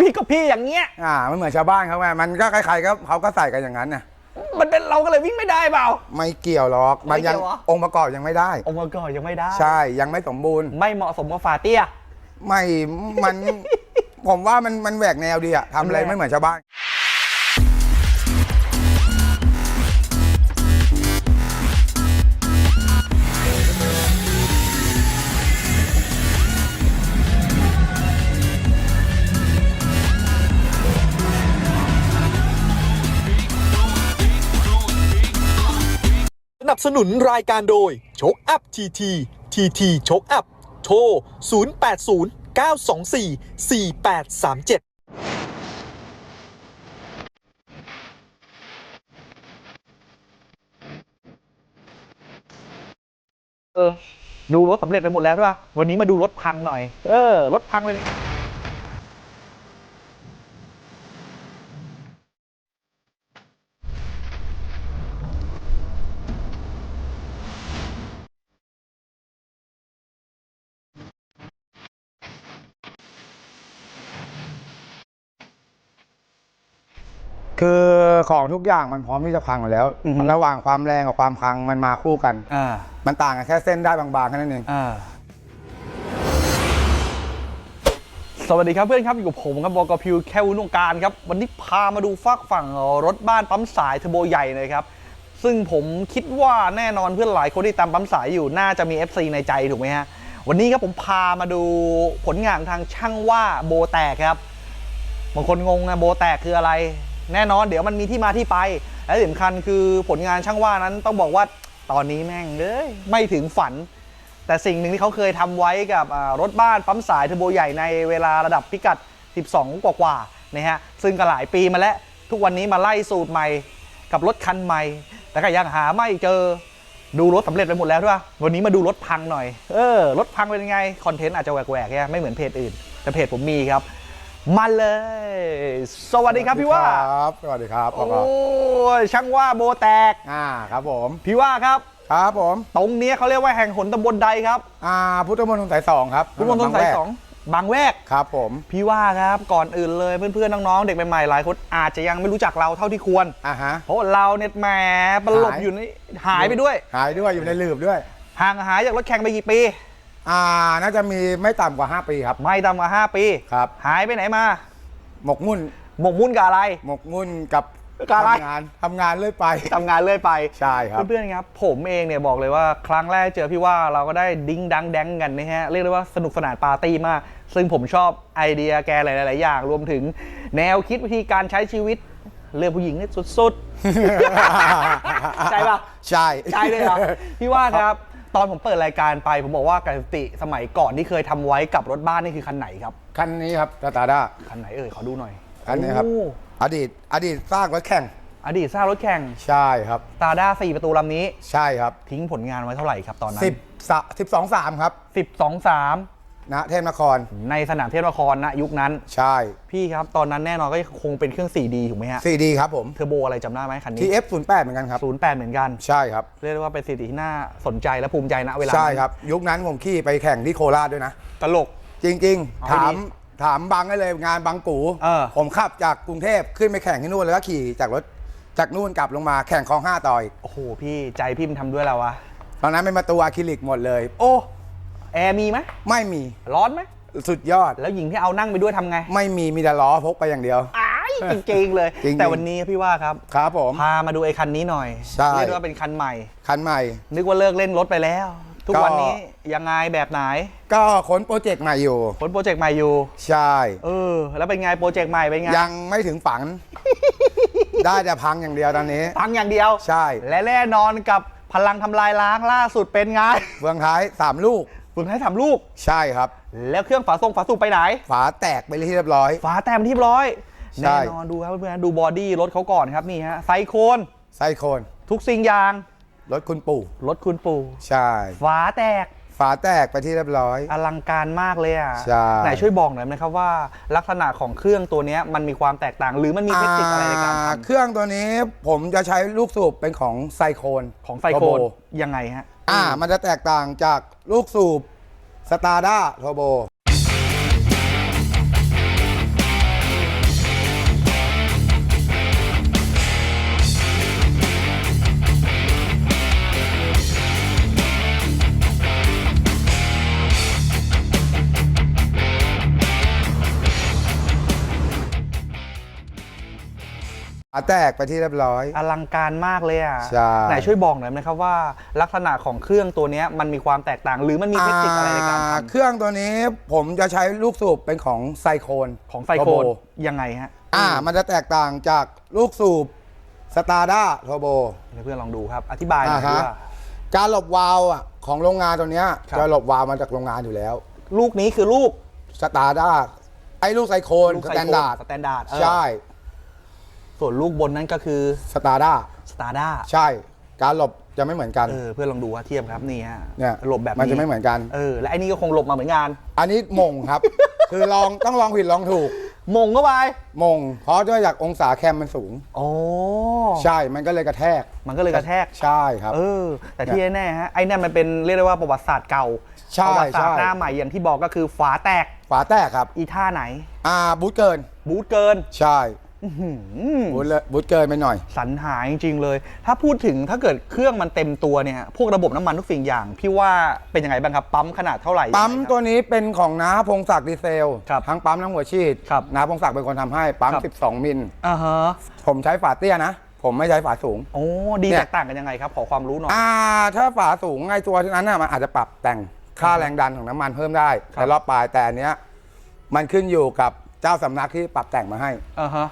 พี่กับพี่อย่างเงี้ย อ่าไม่เหมือนชาวบ้านเขาไงมันก็ใครๆก็เขาก็ใส่กันอย่างนั้นนะมันเป็นเราก็เลยวิ่งไม่ได้เปล่า ไม่เกี่ยวหรอกมันยังไม่เกี่ยวเหรอ องค์ประกอบยังไม่ได้ องค์ประกอบยังไม่ได้ ใช่ยังไม่สมบูรณ์ ไม่เหมาะสมกับฟาเตี้ย ไม่มัน ผมว่ามันมันแหวกแนวดีอะทำอะไรมันแหวกไม่เหมือนชาวบ้าน สนุนรายการโดยโชคอัพทีทีทีทีโชคอัพโทร 080 924 4837เออ ดูรถสำเร็จไปหมดแล้วใช่ป่ะ วันนี้มาดูรถพังหน่อย เออ รถพังเลย คือของทุกอย่างมันพร้อมที่จะพังอยู่แล้ว อือฮึ ระหว่างความแรงกับความพังมันมาคู่กัน อ่ามันต่างกันแค่เส้นได้บางๆแค่นั้นเอง อ่าสวัสดีครับเพื่อนครับอยู่กับผมครับบอกพิวแค่วุนวงการครับ วันนี้พามาดูฝากฝั่งรถบ้านปั๊มสายเทอร์โบใหญ่เลยครับ ซึ่งผมคิดว่าแน่นอนเพื่อนหลายคนที่ตามปั๊มสายอยู่น่าจะมี FC ในใจถูกไหมฮะ วันนี้ครับผมพามาดูผลงานทางช่างว่าโบแตกครับ บางคนงงนะโบแตกคืออะไร แน่นอนเดี๋ยวมันมีที่มาที่ไป และสำคัญคือผลงานช่างว่านั้นต้องบอกว่าตอนนี้แม่งเลยไม่ถึงฝัน แต่สิ่งหนึ่งที่เขาเคยทำไว้กับรถบ้านปั๊มสายเทอร์โบใหญ่ในเวลาระดับพิกัด 12 กว่ากว่าๆนะฮะซึ่งก็หลายปีมาแล้วทุกวันนี้มาไล่สูตรใหม่กับรถคันใหม่ แต่ก็ยังหาไม่เจอดูรถสำเร็จไปหมดแล้วด้วยวันนี้มาดูรถพังหน่อย เออ รถพังเป็นยังไง คอนเทนต์อาจจะแหวกๆแค่ไม่เหมือนเพจอื่น แต่เพจผมมีครับ มาเลย สวัสดีครับพี่ว่าครับ สวัสดีครับโอ้พ่อก็ยช่างว่าโบแตก อ่าครับผม พี่ว่าครับ ครับผม ตรงเนี้ยเขาเรียกว่าแห่งหนตำบลใดครับ อ่า พุทธมณฑลสายสองครับ พุทธมณฑลสายสองบางแวกครับผม พี่ว่าครับก่อนอื่นเลยเพื่อนๆน้องๆเด็กใหม่ๆหลายคนอาจจะยังไม่รู้จักเราเท่าที่ควรอ่าฮะเพราะว่าเราเนี่ยแหมบรรลบหายอยู่ในหายไปด้วย หายด้วยอยู่ในหลืบด้วยห่างหายจากรถแข่งไปกี่ปี อ่าน่าจะมีไม่ต่ำกว่า 5 ปีครับ ไม่ต่ำกว่า 5 ปี ครับ หายไปไหนมา หมกมุ่น หมกมุ่นกับอะไร หมกมุ่นกับกับอะไร ทำงานทำงานเรื่อยไป ทำงานเรื่อยไป ใช่ครับ เพื่อนๆครับ ผมเองเนี่ยบอกเลยว่าครั้งแรกเจอพี่ว่าเราก็ได้ดิ้งดังแดงกันนะฮะ เรียกได้ว่าสนุกสนานปาร์ตี้มาก ซึ่งผมชอบไอเดียแกหลายๆ อย่าง รวมถึงแนวคิดวิธีการใช้ชีวิต เรื่องผู้หญิงเนี่ยสุดๆใช่ปะ ใช่ ใช่เลยเหรอพี่ว่าครับ ตอนผมเปิดรายการไป ผมบอกว่าการสติสมัยก่อนที่เคยทำไว้กับรถบ้านนี่คือคันไหนครับ คันนี้ครับตาตาด้าคันไหนเอ่ยขอดูหน่อยคันนี้ครับ โอ้อดีตอดีตสร้างรถแข่ง อดีตสร้างรถแข่งใช่ครับ ตาด้าสี่ประตูลำนี้ ใช่ครับทิ้งผลงานไว้เท่าไหร่ครับตอนนั้นสิบสะสิบสองสามครับ สิบสองสาม นะเทพนคร ในสนามเทพนครณยุคนั้น ใช่ พี่ครับ ตอนนั้นแน่นอนก็คงเป็นเครื่อง 4D ถูกไหมฮะซีดีครับผม เทอร์โบอะไรจำได้ไหมคันนี้ TF 0 8เหมือนกันครับศูนย์แปดเหมือนกัน ใช่ครับ เรียกได้ว่าเป็นสิ่งที่น่าสนใจและภูมิใจณเวลา ใช่นั้นครับ ยุคนั้นผมขี่ไปแข่งที่โคราชด้วยนะ ตลก จริงเอาๆให้ถามดีถามบังได้เลยงานบังกูเออผมขับจากกรุงเทพขึ้นไปแข่งที่นู่นแล้วก็ขี่จากรถจากนู่นกลับลงมาแข่งคลองห้าต่ออีกโอ้โหพี่ใจพี่มันทำด้วยแล้ววะตอนนั้นเป็นประตูอะคริลิกหมดเลย โอ้ แอร์มีไหมไม่มีร้อนไหมสุดยอด แล้วหญิงที่เอานั่งไปด้วยทำไง ไม่มีมีแต่ล้อพกไปอย่างเดียวอ้ายจริงๆเลยจริงๆแต่วันนี้พี่ว่าครับ ครับผม พามาดูไอ้คันนี้หน่อยใช่เรียกได้ว่าเป็นคันใหม่ คันใหม่ นึกว่าเลิกเล่นรถไปแล้ว ทุกก็วันนี้ยังไงแบบไหน ก็ค้นโปรเจกต์ใหม่อยู่ผลโปรเจกต์ใหม่อยู่ ใช่ เออ แล้วเป็นไงโปรเจกต์ใหม่เป็นไง ยังไม่ถึงฝัน ได้แต่พังอย่างเดียวตอนนี้ พังอย่างเดียว ใช่ และแน่นอนกับพลังทำลายล้างล่าสุดเป็นไงเฟืองท้าย3ลูก ฝึกให้ทำลูก ใช่ครับ แล้วเครื่องฝาทรงฝาสูบไปไหน ฝาแตกไปที่เรียบร้อย ฝาแต้มที่ร้อยใช่ แน่นอนดูครับเพื่อนๆดูบอดี้รถเขาก่อนครับนี่ฮะไซโคนไซโคนทุกสิ่งอย่างรถคุณปู่รถคุณปู่ใช่ ฝาแตกฝาแตกไปที่เรียบร้อย อลังการมากเลยอะใช่ ไหนช่วยบอกหน่อยนะครับว่า ลักษณะของเครื่องตัวเนี้ยมันมีความแตกต่าง หรือมันมีเทคนิคอะไรในการอ่าทำเครื่องตัวนี้ผมจะใช้ลูกสูบเป็นของไซโคนของไซโคนโทโบยังไงฮะ อ่า มันจะแตกต่างจากลูกสูบสตาร์ด้าโทโบ แตกไปที่เรียบร้อย อลังการมากเลยอะใช่ ไหนช่วยบอกหน่อยไหมครับว่า ลักษณะของเครื่องตัวเนี้ยมันมีความแตกต่างหรือมันมีเทคนิคอะไรในการอ่าทเครื่องตัวนี้ผมจะใช้ลูกสูบเป็นของไซโคนำของไซโคนโทโบยังไงฮะอ่า มันจะแตกต่างจากลูกสูบสตาร์ด้าโทโบเดี๋ยวเพื่อนลองดูครับ อธิบายหน่อยอ่าฮะ ว่า การหลบวาล์วอะของโรงงานตัวเนี้ยครับ จะหลบวาล์วมาจากโรงงานอยู่แล้วลูกนี้คือลูกสตาร์ด้าไอ้ลูกไซโคนลูกสไซแตนโคนดาร์ดสแตนดาร์ดเออใช่ ส่วนลูกบนนั้นก็คือสตาร์ด้าสตาร์ด้าใช่ การหลบจะไม่เหมือนกัน เออเพื่อนลองดูว่าเทียบครับนี่ฮะเนี่ยหลบแบบนี้มันจะไม่เหมือนกัน เออและไอ้นี่ก็คงหลบมาเหมือนกัน อันนี้มงครับ คือลองต้องลองผิดลองถูก มงเข้าไปมง เพราะด้วยจากองศาแคมมันสูง โอ้ใช่ มันก็เลยกระแทก มันก็เลยกระแทก ใช่ครับ เออ แต่ที่แน่ๆฮะ ไอ้นั่นมันเป็นเรียกได้ว่าประวัติศาสตร์เก่าใช่ประวัติศาสตร์ใช่หน้าใหม่อย่างที่บอกก็คือฝาแตก ฝาแตกครับ อีท่าไหน อ่า บูทเกิน บูทเกิน ใช่ อื้อหือบูทเลยบูทเกินไปหน่อย สรรหาจริงๆเลย ถ้าพูดถึงถ้าเกิดเครื่องมันเต็มตัวเนี่ย พวกระบบน้ำมันทุกสิ่งอย่าง พี่ว่าเป็นยังไงบ้างครับ ปั๊มขนาดเท่าไหร่ปั๊มยังไงครับตัวนี้เป็นของน้าพงศักดิ์ดีเซล ครับทั้งปั๊มทั้งหัวฉีดครับน้าพงศักดิ์เป็นคนทำให้ปั๊ม ครับ 12 มิล อ่าฮะผมใช้ฝาเตี้ยนะ ผมไม่ใช้ฝาสูง โอ้ดีเนี่ย แตกต่างกันยังไงครับ ขอความรู้หน่อย อ่า ถ้าฝาสูงไอ้ตัวนั้นน่ะมันอาจจะปรับแต่งค่าแรงดันของน้ำมันเพิ่มได้ครับ ในรอบปลายแต่อันเนี้ยมันขึ้นอยู่กับเจ้าสำนักที่ปรับแต่งมาให้ อ่าฮะ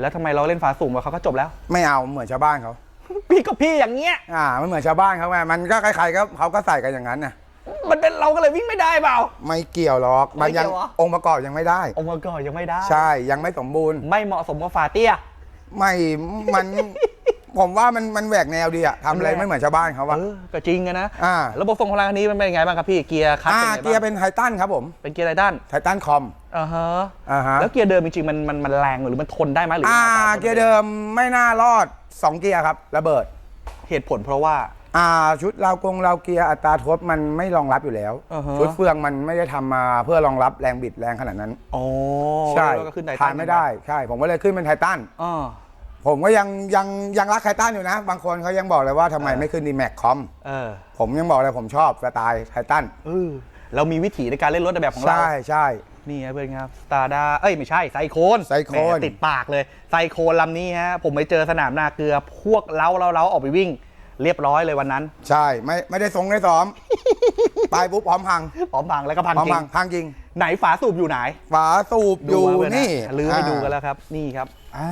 แล้วทำไมเราเล่นฝาสูงมาเขาก็จบแล้ว ไม่เอาเหมือนชาวบ้านเขาพี่กับพี่อย่างเงี้ย อ่ามันเหมือนชาวบ้านเขาไงมันก็ใครๆก็เขาก็ใส่กันอย่างนั้นน่ะมันเป็นเราก็เลยวิ่งไม่ได้เปล่า ไม่เกี่ยวหรอกมันยังไม่เกี่ยวเหรอ องค์ประกอบยังไม่ได้ องค์ประกอบยังไม่ได้ ใช่ยังไม่สมบูรณ์ ไม่เหมาะสมกับฝาเตี้ยไม่มัน ผมว่ามันมันแหวกแนวดีอะทำอะไรไม่เหมือนชาวบ้านเขาอะ เออก็จริงอะนะอ่า ระบบส่งพลังคันนี้มันเป็นยังไงบ้างครับพี่เกียร์คัสอ่าเป็นไงบ้างเกียร์เป็นไททันครับผมเป็นเกียร์ไรด้านไททันคอม อ่าฮะอ่าฮะ แล้วเกียร์เดิมจริงๆมันมันมันแรงหรือมันทนได้ไหมหรืออ่ามันเกียร์เดิมไม่น่ารอด 2 เกียร์ครับระเบิด เหตุผลเพราะว่า อ่าชุดเรากงเราเกียร์อัตราทดมันไม่รองรับอยู่แล้ว อ่าฮะ ชุดเฟืองมันไม่ได้ทำมาเพื่อรองรับแรงบิดแรงขนาดนั้นโอ้ใช่แล้วก็ขึ้นไททานไม่ได้ใช่ ผมก็เลยขึ้นเป็นไททันอ๋อ ผมก็ยังยังยังรักไททันอยู่นะ บางคนเขายังบอกเลยว่าทำไมเออไม่ขึ้นดีแม็กคอมเออผมยังบอกเลยผมชอบสไตล์ไททันเออเรามีวิถีในการเล่นรถในแบบของเรา ใช่ใช่ นี่ครับเพื่อนครับสตาร์ดา เอ้ยไม่ใช่ไซโคนไซโคน แหมติดปากเลย ไซโคนลำนี้ฮะ ผมไปเจอสนามนาเกลือ พวกเล้าเล้าเล้าออกไปวิ่ง เรียบร้อยเลยวันนั้นใช่ไม่ไม่ได้ทรงได้ซ้อม ไปปุ๊บพร้อมพังพร้อมพังแล้วก็พังพร้อมจริพังงพังจริงไหนฝาสูบอยู่ไหนฝาสูบอยู่ดูไว้เพื่ะนี่ลือให้าดูกันแล้วครับ นี่ครับ อ่า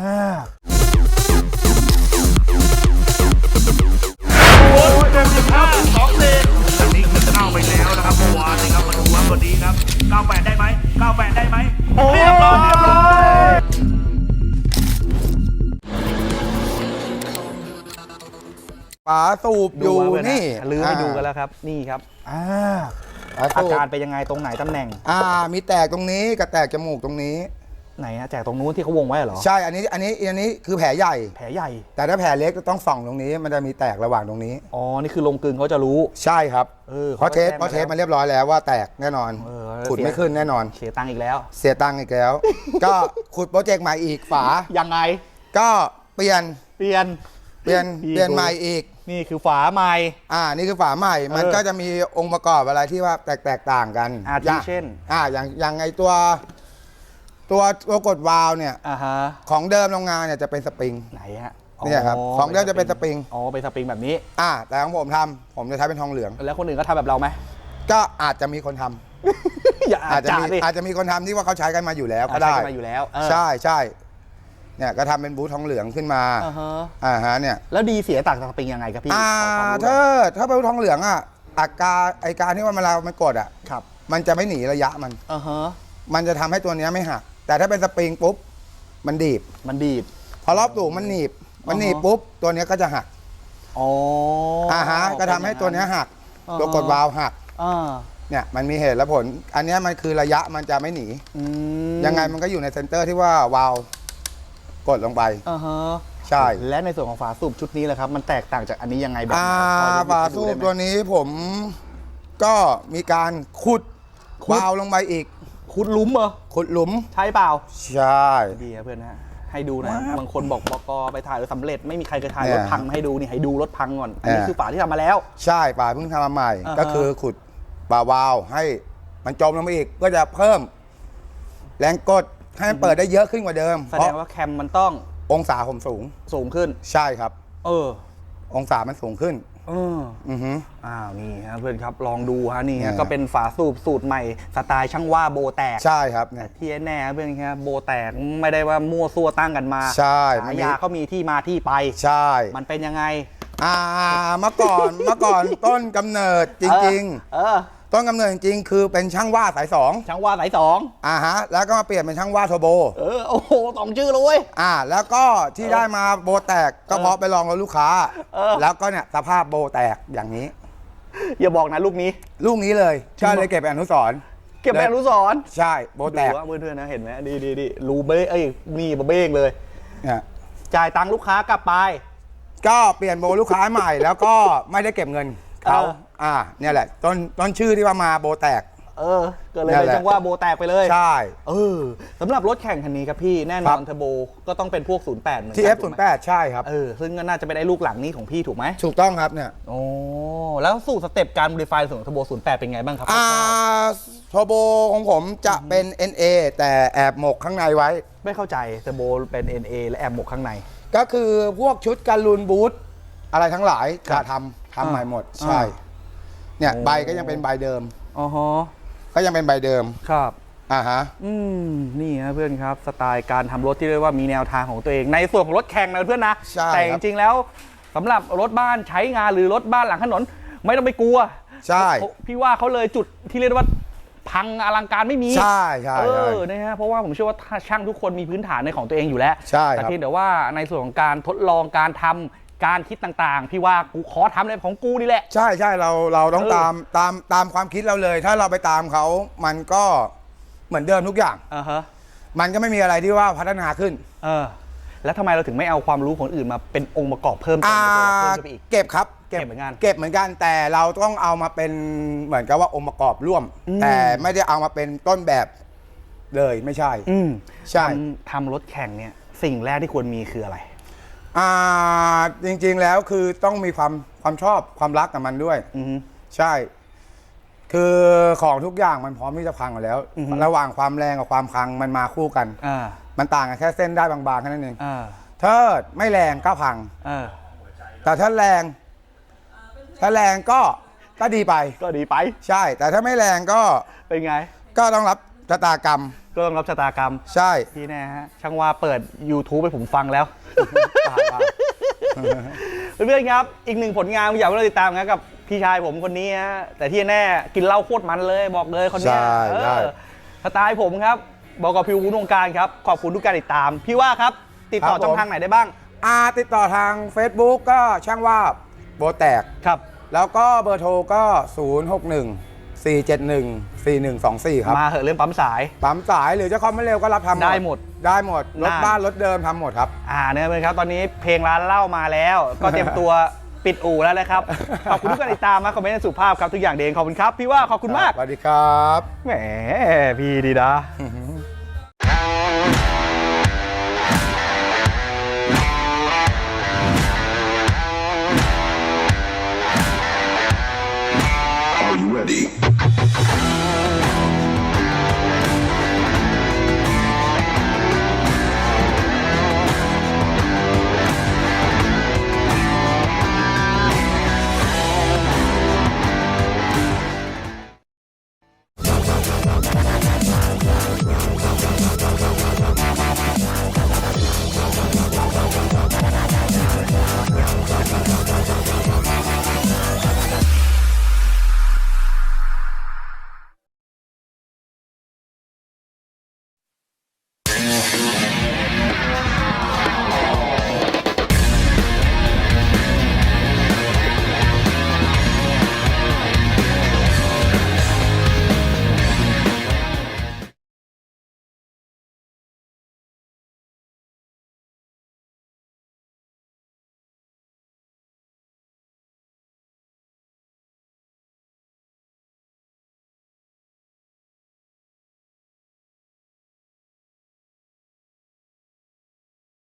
สิบห้าสองเลนอันนี้คือเข้าไปแล้วนะครับเมื่อวานนะครับมาดูว่าวันนี้ครับ98ได้ไหม98ได้ไหมเรียบร้อยเรียบร้อยฝาสูบอดูยู่ไว้เพื่อนนะนี่ลือให้าดูกันแล้วครับ นี่ครับ อ่าฝาอาสูบการเป็นยังไงตรงไหนตำแหน่ง อ่า มีแตกตรงนี้กับแตกจมูกตรงนี้ ไหนฮะแจกตรงนู้นที่เขาวงไว้เหรอ ใช่ อันนี้ อันนี้ อันนี้คือแผลใหญ่ แผลใหญ่ แต่ถ้าแผลเล็กก็ต้องส่องตรงนี้ มันจะมีแตกระหว่างตรงนี้ อ๋อ นี่คือลงกลึงเขาจะรู้ ใช่ครับ เออเพราะเทสเขาเพราะเทสแจ้งมาแล้วมันเรียบร้อยแล้วว่าแตกแน่นอน เออขุดไม่ขึ้นแน่นอน เสียตังค์อีกแล้ว เสียตังค์อีกแล้ว ก็ขุดโปรเจกต์ใหม่อีกฝา ยังไง ก็เปลี่ยน เปลี่ยน เปลี่ยนพี่เปลี่ยนดูใหม่อีก นี่คือฝาใหม่ อ่า นี่คือฝาใหม่ มันเออก็จะมีองค์ประกอบอะไรที่ว่าแตกแตกต่างกันอาทิย่งเช่น อ่า อย่าง อย่างไอตัว ตัวตัวกดวาล์วเนี่ยอ่าฮะของเดิมโรงงานเนี่ยจะเป็นสปริงไหนฮะเนี่ยครับของเดิมจะเป็นสปริงอ๋อเป็นสปริงแบบนี้อ่าแต่ของผมทำผมจะใช้เป็นทองเหลือง แล้วคนอื่นก็ทำแบบเราไหมก็อาจจะมีคนทำอย่าอาอาจจจะจะมีดิอาจจะมีคนทำที่ว่าเขาใช้กันมาอยู่แล้วก็อ่าได้ ใช้กันมาอยู่แล้วเออใช่ใช่เนี่ยก็ทำเป็นบูททองเหลืองขึ้นมาอ่าฮะอ่าฮะเนี่ยแล้วดีเสียต่างจากสปริงยังไงครับพี่อ่าขอความรู้หน่ถ้าอยถ้าเป็นบูททองเหลืองอะอาการไอการที่ว่าเวลามันกดอะครับมันจะไม่หนีระยะมัน อ่าฮะมันจะทำให้ตัวเนี้ยไม่หัก แต่ถ้าเป็นสปริงปุ๊บ มันดีบ มันดีด พอรอบสูงมันหนีบ มันหนีบอ๋อปุ๊บ ตัวเนี้ยก็จะหักอ๋ออ่าอ่าฮะก็ทำให้ตัวเนี้ยหักอ่าฮะตัวกดวาล์วหัก อ่าเนี่ยมันมีเหตุและผล อันเนี้ยมันคือระยะมันจะไม่หนี อืมยังไงมันก็อยู่ในเซนเตอร์ที่ว่าวาล์วกดลงไป อ่าฮะใช่ และในส่วนของฝาสูบชุดนี้แหละครับ มันแตกต่างจากอันนี้ยังไงแบบไหนอ่าพอจะฝาให้ดูสูบได้ไหมตัวนี้ผมก็มีการขุดขุด วาล์วลงไปอีก ขุดหลุมเหรอขุดหลุม ใช่เปล่าใช่ ดีครับเพื่อนฮะให้ดูหนะบางคนบอกบกไปถ่ายแล้วสำเร็จไม่มีใครเคยถ่ายเนี่รยถพังมาให้ดูนี่ให้ดูรถพังก่อนอันนี้เนี่ยคือฝาที่ทำมาแล้ว ใช่ป่าเพิ่งทำมาใหม่ อ่าฮะ ก็คือขุดป่าวาล์วให้มันจมลงไปอีกก็จะเพิ่ม แรงกดให้มันเปิดได้เยอะขึ้นกว่าเดิม แสเพดราะงว่าแคมมันต้ององศาผมสูง สูงขึ้น ใช่ครับ เออ องศามันสูงขึ้น เอออือฮึ อ้าวนี่ฮะเพื่อนครับลองดูฮะนี่เนี่ฮะย ก็เป็นฝาสูบสูตรใหม่สไตล์ช่างว่าโบแตกใช่ครับเนี่ย ที่แน่ๆเพื่อนครับโบแตกไม่ได้ว่ามั่วซั่วตั้งกันมาใช่ฉายาเขามีที่มาที่ไป ใช่ มันเป็นยังไงอ่าเมื่อก่อน เมื่อก่อนต้นกำเนิดจริง เออๆ ต้นกำเนิดจริงๆคือเป็นช่างว่าสายสองช่างว่าสายสองอ่าฮะแล้วก็มาเปลี่ยนเป็นช่างว่าโทโบเออโอ้โหสองชื่อเลยเว้ย อ่า แล้วก็ที่ได้มาโบแตกก็เพราะไปลองกับลูกค้า เออ แล้วก็เนี่ยสภาพโบแตกอย่างนี้ อย่าบอกนะลูกนี้ ลูกนี้เลยจริงก็เหรอเลยเก็บเป็นอนุสรณ์เก็บแบอนุสรณ์ใช่โบแตกดูว่าเพื่อนๆนะเห็นไหมดีดีดีรูเบ้เอ้ยมีบะเบ้งเลย เนี่ยจ่ายตังค์ลูกค้ากลับไป ก็เปลี่ยนโบลูกค้าใหม่ แล้วก็ไม่ได้เก็บเงินเขาเออ อ่าเนี่ยแหละต้นต้นชื่อที่ว่ามาโบแตก เออก็เลยนั่เป็นนแหละช่างว่าโบแตกไปเลยใช่ เออสำหรับรถแข่งคันนี้ครับพี่แน่นครัอนบ เทอร์โบก็ต้องเป็นพวก 08 เหมือนกัที่ถูกไหม F08 ใช่ครับ เออซึ่งก็น่าจะเป็นไอ้ลูกหลังนี้ของพี่ถูกไหมถูกต้องครับเนี่ย โอ้แล้วสู่สเต็ปการบริไฟของเทอร์โบ 08 เป็นไงบ้างครับอ่าโทโบของผมจะเป็น NA แต่แอบหมกข้างในไว้ ไม่เข้าใจเทอร์โบเป็น NA และแอมหมกข้างใน ก็คือพวกชุดการูนบูทอะไรทั้งหลายครัจะบทำทำใหม่หมด อ่า ใช่ เนี่ยโอ้ใบก็ยังเป็นใบเดิม อ๋อฮะก็ยังเป็นใบเดิมครับ อ่าฮะ อืมนี่ฮะเพื่อนครับสไตล์การทำรถที่เรียกว่ามีแนวทางของตัวเอง ในส่วนของรถแข่งนะเพื่อนนะ ใช่แต่คจรับ ริงๆแล้วสำหรับรถบ้านใช้งานหรือรถบ้านหลังถนน ไม่ต้องไปกลัวใช่เพราะพี่ว่าเขาเลยจุดที่เรียกว่าพังอลังการไม่มี ใช่ใช่เอใช่ อ นะฮะ เพราะว่าผมเชื่อว่าถ้าช่างทุกคนมีพื้นฐานในของตัวเองอยู่แล้ว ใช่แต่ครับเพียงแต่ว่าในส่วนของการทดลองการทำ การคิดต่างๆ พี่ว่ากูขอทำเลยของกูนี่แหละ ใช่ใช่เราเราต้องเออ ตามตามตามความคิดเราเลย ถ้าเราไปตามเขามันก็เหมือนเดิมทุกอย่าง อ่าฮะมันก็ไม่มีอะไรที่ว่าพัฒนาขึ้น เออ แล้วทำไมเราถึงไม่เอาความรู้ของอื่นมาเป็นองค์ประกอบเพิ่มเติมอ่าในตัวเราเพิ่มขึ้นไปอีก เก็บครับเก็บเหมือนกันเก็บเหมือนกันแต่เราต้องเอามาเป็นเหมือนกับว่าองค์ประกอบร่วม อืม แต่ไม่ได้เอามาเป็นต้นแบบเลยไม่ใช่ อืมใช่ ทำทำรถแข่งเนี่ย สิ่งแรกที่ควรมีคืออะไร อ่าจริงๆแล้วคือต้องมีความความชอบความรักกับมันด้วย อือฮึ ใช่ คือของทุกอย่างมันพร้อมที่จะพังอยู่แล้ว อือฮึ ระหว่างความแรงกับความพังมันมาคู่กัน อ่ามันต่างกันแค่เส้นได้บางๆแค่นั้นเองอ่าถ้าไม่แรงก็พัง อ่าแต่ถ้าแรง ถ้าแรงก็ก็ดีไป ก็ดีไป ใช่ แต่ถ้าไม่แรงก็เป็นไง ก็ต้องรับชะตากรรม ก็ต้องรับชะตากรรมใช่พี่แน่ฮะช่างว่าเปิด YouTube ให้ผมฟังแล้วตายว่าเพื่อนๆครับ อีกหนึ่งผลงานผมอยากให้เราติดตามนะกับพี่ชายผมคนนี้ฮะแต่ที่แน่กินเหล้าโคตรมันเลยบอกเลยคนเนี้ยใช่เอใช่ อสไตล์ผมครับบอกกับพิววุ้นวงการครับ ขอบคุณทุกการติดตาม พี่ว่าครับ ติดต่อช่องทางไหนได้บ้างอ่าติดต่อทาง Facebook ก็ช่างว่าโบแตก ครับ แล้วก็เบอร์โทรก็ 061 471 4124 ครับ มาเหอะเรื่องปั๊มสาย ปั๊มสายหรือจะคอมไม่เร็วก็รับทำได้หมด ได้หมด รถได้ บ้านรถเดิมทำหมดครับ อ่าเนี่ยเพื่อนครับ ตอนนี้เพลงร้านเหล้ามาแล้ว ก็เตรียมตัวปิดอู่แล้วนะครับ ขอบคุณทุกการติดตามนะคอมเมนต์สุภาพครับทุกอย่างเดนขอบคุณครับ พี่ว่าขอบคุณมาก สวัสดีครับ แหมพี่ดีนะอือฮึ